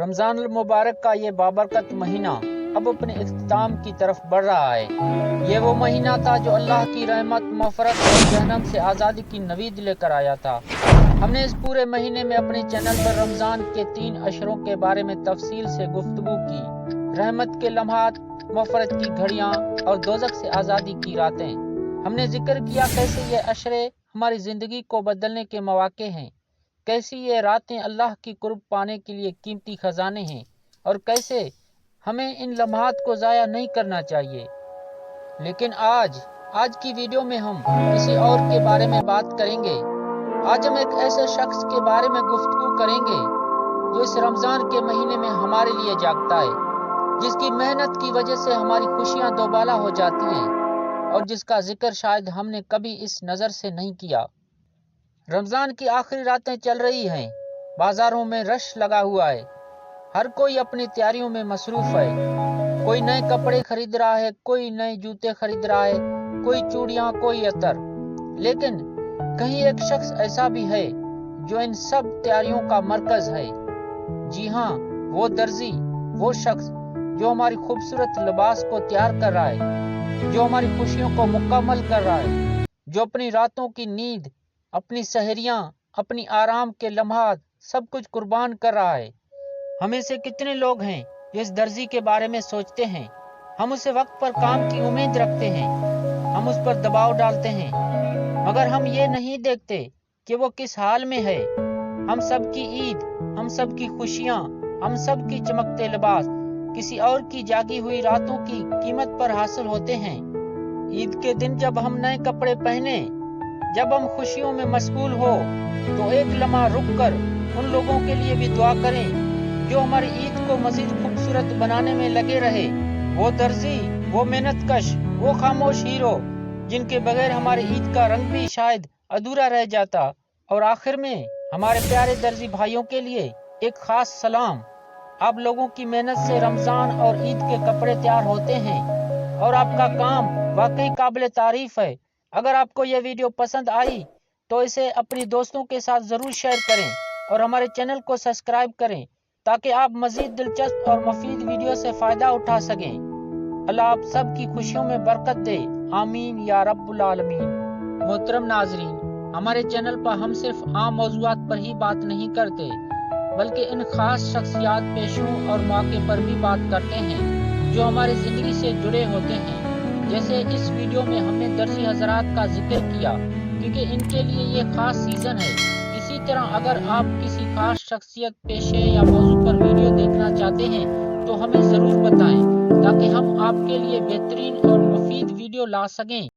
رمضان المبارک کا یہ بابرکت مہینہ اب اپنے اختتام کی طرف بڑھ رہا ہے۔ یہ وہ مہینہ تھا جو اللہ کی رحمت مفرت اور جہنم سے آزادی کی نوید لے کر آیا تھا۔ ہم نے اس پورے مہینے میں اپنے چینل پر رمضان کے تین اشروں کے بارے میں تفصیل سے گفتگو کی۔ رحمت کے لمحات مفرت کی گھڑیاں اور دوزخ سے آزادی کی راتیں۔ ہم نے ذکر کیا کیسے یہ اشرے ہماری زندگی کو بدلنے کے مواقع ہیں۔ کیسی یہ راتیں اللہ کی قرب پانے کے لیے قیمتی خزانے ہیں اور کیسے ہمیں ان لمحات کو ضائع نہیں کرنا چاہیے۔ لیکن آج آج کی ویڈیو میں ہم کسی اور کے بارے میں بات کریں گے۔ آج ہم ایک ایسے شخص کے بارے میں گفتگو کریں گے جو اس رمضان کے مہینے میں ہمارے لیے جاگتا ہے، جس کی محنت کی وجہ سے ہماری خوشیاں دوبالا ہو جاتی ہیں اور جس کا ذکر شاید ہم نے کبھی اس نظر سے نہیں کیا۔ رمضان کی آخری راتیں چل رہی ہیں۔ بازاروں میں رش لگا ہوا ہے۔ ہر کوئی اپنی تیاریوں میں مصروف ہے۔ کوئی نئے کپڑے خرید رہا ہے، کوئی نئے جوتے خرید رہا ہے، کوئی چوڑیاں، کوئی عطر۔ لیکن کہیں ایک شخص ایسا بھی ہے جو ان سب تیاریوں کا مرکز ہے۔ جی ہاں وہ درزی، وہ شخص جو ہماری خوبصورت لباس کو تیار کر رہا ہے، جو ہماری خوشیوں کو مکمل کر رہا ہے، جو اپنی راتوں کی نیند اپنی سہریاں اپنی آرام کے لمحات، سب کچھ قربان کر رہا ہے۔ ہمیں سے کتنے لوگ ہیں جو اس درزی کے بارے میں سوچتے ہیں؟ ہم اسے وقت پر کام کی امید رکھتے ہیں۔ ہم اس پر دباؤ ڈالتے ہیں۔ مگر ہم یہ نہیں دیکھتے کہ وہ کس حال میں ہے۔ ہم سب کی عید، ہم سب کی خوشیاں، ہم سب کی چمکتے لباس، کسی اور کی جاگی ہوئی راتوں کی قیمت پر حاصل ہوتے ہیں۔ عید کے دن جب ہم نئے کپڑے پہنے جب ہم خوشیوں میں مشغول ہو، تو ایک لمحہ رک کر ان لوگوں کے لیے بھی دعا کریں۔ جو ہماری عید کو مزید خوبصورت بنانے میں لگے رہے، وہ درزی وہ محنت کش، وہ خاموش ہیرو، جن کے بغیر ہماری عید کا رنگ بھی شاید ادھورا رہ جاتا۔ اور آخر میں ہمارے پیارے درزی بھائیوں کے لیے ایک خاص سلام۔ آپ لوگوں کی محنت سے رمضان اور عید کے کپڑے تیار ہوتے ہیں اور آپ کا کام واقعی قابل تعریف ہے۔ اگر آپ کو یہ ویڈیو پسند آئی تو اسے اپنی دوستوں کے ساتھ ضرور شیئر کریں اور ہمارے چینل کو سبسکرائب کریں تاکہ آپ مزید دلچسپ اور مفید ویڈیو سے فائدہ اٹھا سکیں۔ اللہ آپ سب کی خوشیوں میں برکت دے۔ آمین۔ یا رب العالمین۔ محترم ناظرین، ہمارے چینل پر ہم صرف عام موضوعات پر ہی بات نہیں کرتے، بلکہ ان خاص شخصیات، پیشوں اور موقع پر بھی بات کرتے ہیں جو ہمارے زندگی سے جڑے ہوتے ہیں۔ جیسے اس ویڈیو میں ہم نے درسی حضرات کا ذکر کیا، کیونکہ ان کے لیے یہ خاص سیزن ہے۔ اسی طرح اگر آپ کسی خاص شخصیت، پیشے یا موضوع پر ویڈیو دیکھنا چاہتے ہیں، تو ہمیں ضرور بتائیں تاکہ ہم آپ کے لیے بہترین اور مفید ویڈیو لا سکیں۔